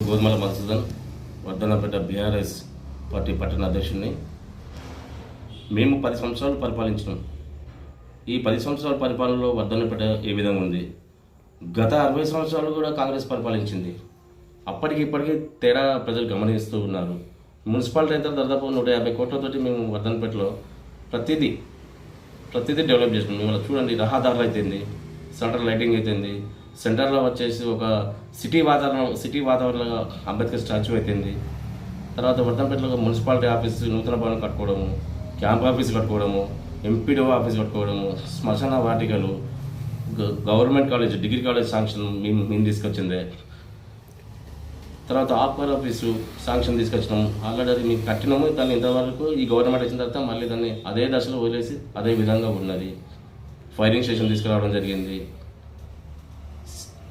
గోధుమల Madhusudan Wardhannapet BRS party పట్టణ అధ్యక్షుడిని. మేము పది సంవత్సరాలు పరిపాలించినాం. ఈ పది సంవత్సరాల పరిపాలనలో వర్ధనపేట ఏ విధంగా ఉంది? గత అరవై సంవత్సరాలు కూడా కాంగ్రెస్ పరిపాలించింది. అప్పటికి ఇప్పటికీ తేడా ప్రజలు గమనిస్తూ ఉన్నారు. మున్సిపాలిటీ అయితే దాదాపు నూట యాభై కోట్లతోటి మేము వర్ధనపేటలో ప్రతిదీ ప్రతిదీ డెవలప్ చేసినాం. ఇవాళ చూడండి రహదారులు అయితేంది సెంటర్ లైటింగ్ అయితేంది. సెంటర్లో వచ్చేసి ఒక సిటీ వాతావరణం సిటీ వాతావరణంలో అంబేద్కర్ స్టాచ్యూ అయితేంది. తర్వాత వర్ధంపేటలో మున్సిపాలిటీ ఆఫీస్ నూతన భవనం కట్టుకోవడము క్యాంప్ ఆఫీస్ కట్టుకోవడము ఎంపీడీఓ ఆఫీస్ కట్టుకోవడము శ్మశాన వాటికలు గ- government college degree college sanction మేము మేము తీసుకొచ్చిందే. తర్వాత ఆఫర్ ఆఫీసు శాంక్షన్ తీసుకొచ్చినాము ఆల్రెడీ అది మీకు కట్టినాము దాన్ని ఇంతవరకు ఈ గవర్నమెంట్ వచ్చిన తర్వాత మళ్ళీ దాన్ని అదే దశలో వదిలేసి అదే విధంగా ఉన్నది. ఫైరింగ్ స్టేషన్ తీసుకురావడం జరిగింది.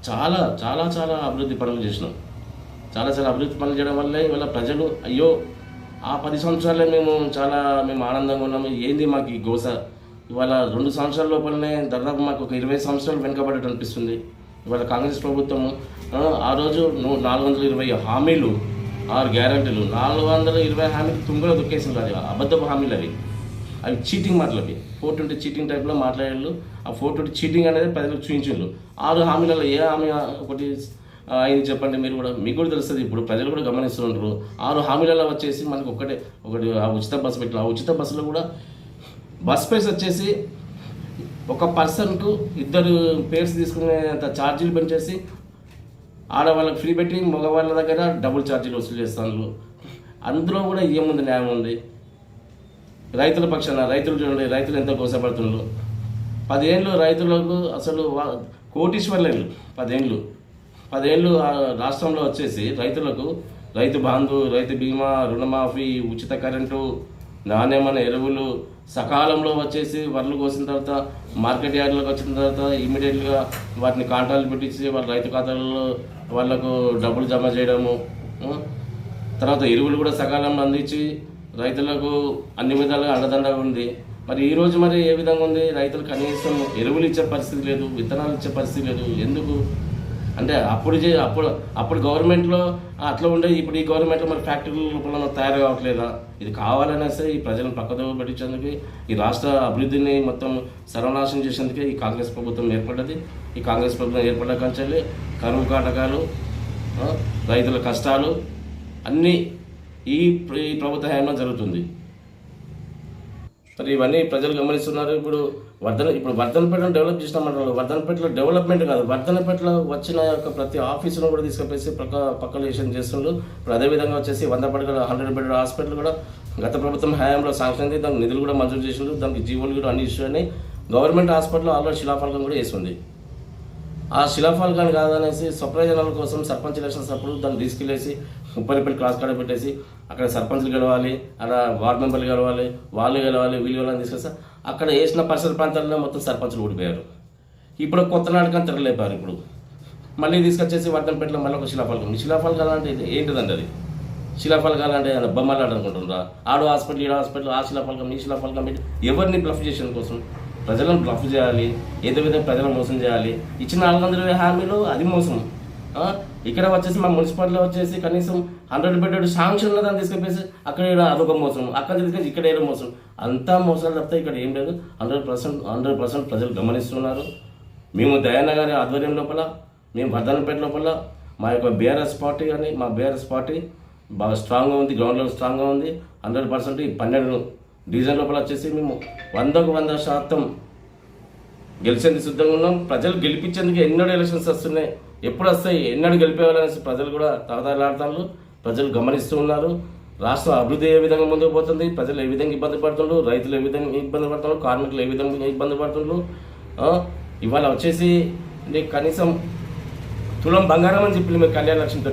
చాలా చాలా చాలా అభివృద్ధి పనులు చేసినాం. చాలా చాలా అభివృద్ధి పనులు చేయడం వల్లే ఇవాళ ప్రజలు అయ్యో ఆ పది సంవత్సరాలే మేము చాలా మేము ఆనందంగా ఉన్నాము. ఏంది మాకు ఈ గోస? ఇవాళ రెండు సంవత్సరాల లోపలనే దాదాపు మాకు ఒక ఇరవై సంవత్సరాలు వెనుకబడ్డట్టు అనిపిస్తుంది. ఇవాళ కాంగ్రెస్ ప్రభుత్వం ఆ, రోజు నూ నాలుగు వందల ఇరవై హామీలు ఆరు గ్యారంటీలు నాలుగు వందల ఇరవై హామీలు తుంగలో దొక్కేసింది అది అబద్ధపు హామీలు అవి. అవి చీటింగ్ మాటలు అవి ఫోర్ ట్వంటీ చీటింగ్ టైప్లో మాట్లాడారు ఆ ఫోర్ ట్వంటీ చీటింగ్ అనేది ప్రజలకు చూపించారు ఆరు హామీలలో ఏ హామీ ఒకటి అయింది చెప్పండి మీరు కూడా. మీకు కూడా తెలుస్తుంది. ఇప్పుడు ప్రజలు కూడా గమనిస్తుంటారు ఆరు హామీలలో వచ్చేసి మనకు ఒకటే ఒకటి ఆ ఉచిత బస్సు పెట్టిన ఆ ఉచిత బస్సులో కూడా బస్ ఫేస్ వచ్చేసి ఒక పర్సన్కు ఇద్దరు పేర్స్ తీసుకునేంత ఛార్జీలు పెంచేసి ఆడవాళ్ళకి ఫ్రీ పెట్టి మగవాళ్ళ దగ్గర డబుల్ ఛార్జీలు వసూలు చేస్తాను అందులో కూడా ఏముంది న్యాయం ఉంది? రైతుల పక్షాన రైతులు చూడండి రైతులు ఎంతో కోసపడుతున్నారు. పదేళ్ళు రైతులకు అసలు వా- కోటీశ్వర్లు పదేళ్ళు పదేళ్ళు ఆ రాష్ట్రంలో వచ్చేసి రైతులకు రైతు బంధు రైతు బీమా రుణమాఫీ ఉచిత కరెంటు నాణ్యమైన ఎరువులు సకాలంలో వచ్చేసి వరలు కోసిన తర్వాత మార్కెట్ యార్డ్లోకి వచ్చిన తర్వాత ఇమీడియట్గా వాటిని కాంట్రాక్ట్ పెట్టించి వాళ్ళ రైతు ఖాతాలలో వాళ్ళకు డబ్బులు జమ చేయడము తర్వాత ఎరువులు కూడా సకాలంలో అందించి రైతులకు అన్ని విధాలుగా అండదండగా ఉంది. మరి ఈ రోజు మరి ఏ విధంగా ఉంది? రైతులు కనీసం ఎరువులు ఇచ్చే పరిస్థితి లేదు విత్తనాలు ఇచ్చే పరిస్థితి లేదు. ఎందుకు? అంటే అప్పుడు చే అప్పుడు అప్పుడు గవర్నమెంట్లో అట్లా ఉండే ఇప్పుడు ఈ గవర్నమెంట్లో మరి ఫ్యాక్టరీల రూపంలో తయారు కావట్లేదా? ఇది కావాలనేసి ఈ ప్రజలను పక్కదో పెట్టించేందుకు ఈ రాష్ట్ర అభివృద్ధిని మొత్తం సర్వనాశనం చేసేందుకే ఈ కాంగ్రెస్ ప్రభుత్వం ఏర్పడ్డది. ఈ కాంగ్రెస్ ప్రభుత్వం ఏర్పడ్డ కంచెల్లి కరువు కాటకాలు రైతుల కష్టాలు అన్నీ ఈ ప్ర- ఈ ప్రభుత్వ హయాంలో జరుగుతుంది. మరి ఇవన్నీ ప్రజలు గమనిస్తున్నారు. ఇప్పుడు వర్ధన ఇప్పుడు వర్ధనపేటను డెవలప్ చేసినామంటారు వర్ధనపేటలో డెవలప్మెంట్ కాదు వర్ధనపేటలో వచ్చిన యొక్క ప్రతి ఆఫీసును కూడా తీసుకొచ్చేసి పక్క పక్కలేషన్ చేస్తుండ్రు. ఇప్పుడు అదేవిధంగా వచ్చేసి వంద పడగల హండ్రెడ్ బెడ్ హాస్పిటల్ కూడా గత ప్రభుత్వం హయాంలో శాంక్షన్ దానికి నిధులు కూడా మంజూరు చేసిండ్రు. దానికి జీవోలు కూడా అన్ని ఇష్యూ అయినాయి. గవర్నమెంట్ హాస్పిటల్ ఆల్రెడీ శిలాఫలకం కూడా వేసింది. ఆ శిలాఫలకాన్ని కాదనేసి స్వప్రయోజనాల కోసం సర్పంచ్ ఎలక్షన్స్ అప్పుడు దాన్ని తీసుకెళ్ళేసి ముప్పైపల్లి క్లాస్ కాడ పెట్టేసి అక్కడ సర్పంచ్లు గెలవాలి అక్కడ వార్డు మెంబర్లు గెలవాలి వాళ్ళు గెలవాలి వీళ్ళు గెలవాలి తీసుకొస్తే అక్కడ వేసిన పరిసర ప్రాంతాల్లో మొత్తం సర్పంచ్లు ఓడిపోయారు. ఇప్పుడు కొత్త నాటకం తెరలేపారు ఇప్పుడు. మళ్ళీ తీసుకొచ్చేసి వర్ధంపేటలో మళ్ళీ ఒక శిలాఫలకం ఈ శిలాఫలకాలు అంటే ఏంటిదండి అది? శిలాఫలకాలు అంటే ఏమైనా బొమ్మలు ఆడు హాస్పిటల్ ఈడ హాస్పిటల్ ఆ శిలాఫలకం ఈ శిలాఫలకం ఎవరిని బ్లఫ్ చేసిన కోసం? ప్రజలను బ్లఫ్ చేయాలి ఏదో విధంగా ప్రజలను మోసం చేయాలి. ఇచ్చిన నాలుగు వందల హామీలు అది మోసం. ఇక్కడ వచ్చేసి మా మున్సిపాలిటీలో వచ్చేసి కనీసం హండ్రెడ్ బెడ్ శాంక్షన్ దాన్ని తీసుకెళ్ళేసి అక్కడ అదొక మోసం. అక్కడ తీసుకెళ్ళి ఇక్కడ ఏదో మోసం. అంతా మోసాలు తప్పితే ఇక్కడ ఏం లేదు. హండ్రెడ్ పర్సెంట్ హండ్రెడ్ పర్సెంట్ ప్రజలు గమనిస్తున్నారు. మేము దయానగర్ గారి ఆధ్వర్యం లోపల మేము వర్ధనపేట లోపల మా యొక్క బీఆర్ఎస్ పార్టీ కానీ మా బీఆర్ఎస్ పార్టీ బాగా స్ట్రాంగ్గా ఉంది గ్రౌండ్ లెవెల్ స్ట్రాంగ్గా ఉంది. హండ్రెడ్ పర్సెంట్ ఈ పన్నెండు డీజిల్ లోపల వచ్చేసి మేము వందకు వంద శాతం గెలిచేందుకు సిద్ధంగా ఉన్నాం. ప్రజలు గెలిపించేందుకు ఎన్నడూ ఎలక్షన్స్ వస్తున్నాయి. ఎప్పుడు వస్తాయి? ఎన్నడూ గెలిపేవాలనేసి ప్రజలు కూడా తహదాలాడతారు ప్రజలు గమనిస్తూ ఉన్నారు. రాష్ట్ర అభివృద్ధి ఏ విధంగా ముందుకు పోతుంది? ప్రజలు ఏ విధంగా ఇబ్బంది పడుతుండ్రు రైతులు ఏ విధంగా ఇబ్బంది పడుతున్నారు? కార్మికులు ఏ విధంగా ఇబ్బంది పడుతుండ్రు ఇవాళ వచ్చేసి కనీసం తులం బంగారం అని చెప్పి మీకు కళ్యాణ లక్ష్యంతో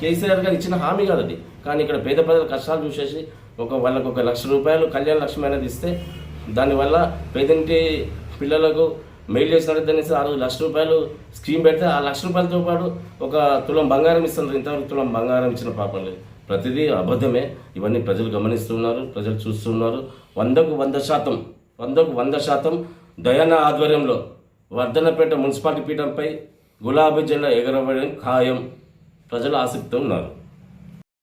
కేసీఆర్ గారు ఇచ్చిన హామీ కాదది కానీ ఇక్కడ పేద ప్రజల కష్టాలు చూసేసి ఒక వాళ్ళకు ఒక లక్ష రూపాయలు కళ్యాణ లక్ష్మి అనేది ఇస్తే దానివల్ల పేదింటి పిల్లలకు మెయిల్ చేసినట్టు ఆరు లక్ష రూపాయలు స్కీమ్ పెడితే ఆ లక్ష రూపాయలతో పాటు ఒక తులం బంగారం ఇస్తున్నారు. ఇంతవరకు తులం బంగారం ఇచ్చిన పాపం లేదు. ప్రతిదీ అబద్ధమే. ఇవన్నీ ప్రజలు గమనిస్తున్నారు ప్రజలు చూస్తున్నారు. వందకు వంద శాతం వందకు వంద శాతం దయాన ఆధ్వర్యంలో వర్ధనపేట మున్సిపాలిటీ పీఠంపై గులాబీ జెండా ఎగరవడం ఖాయం. ప్రజలు ఆసక్తితో ఉన్నారు.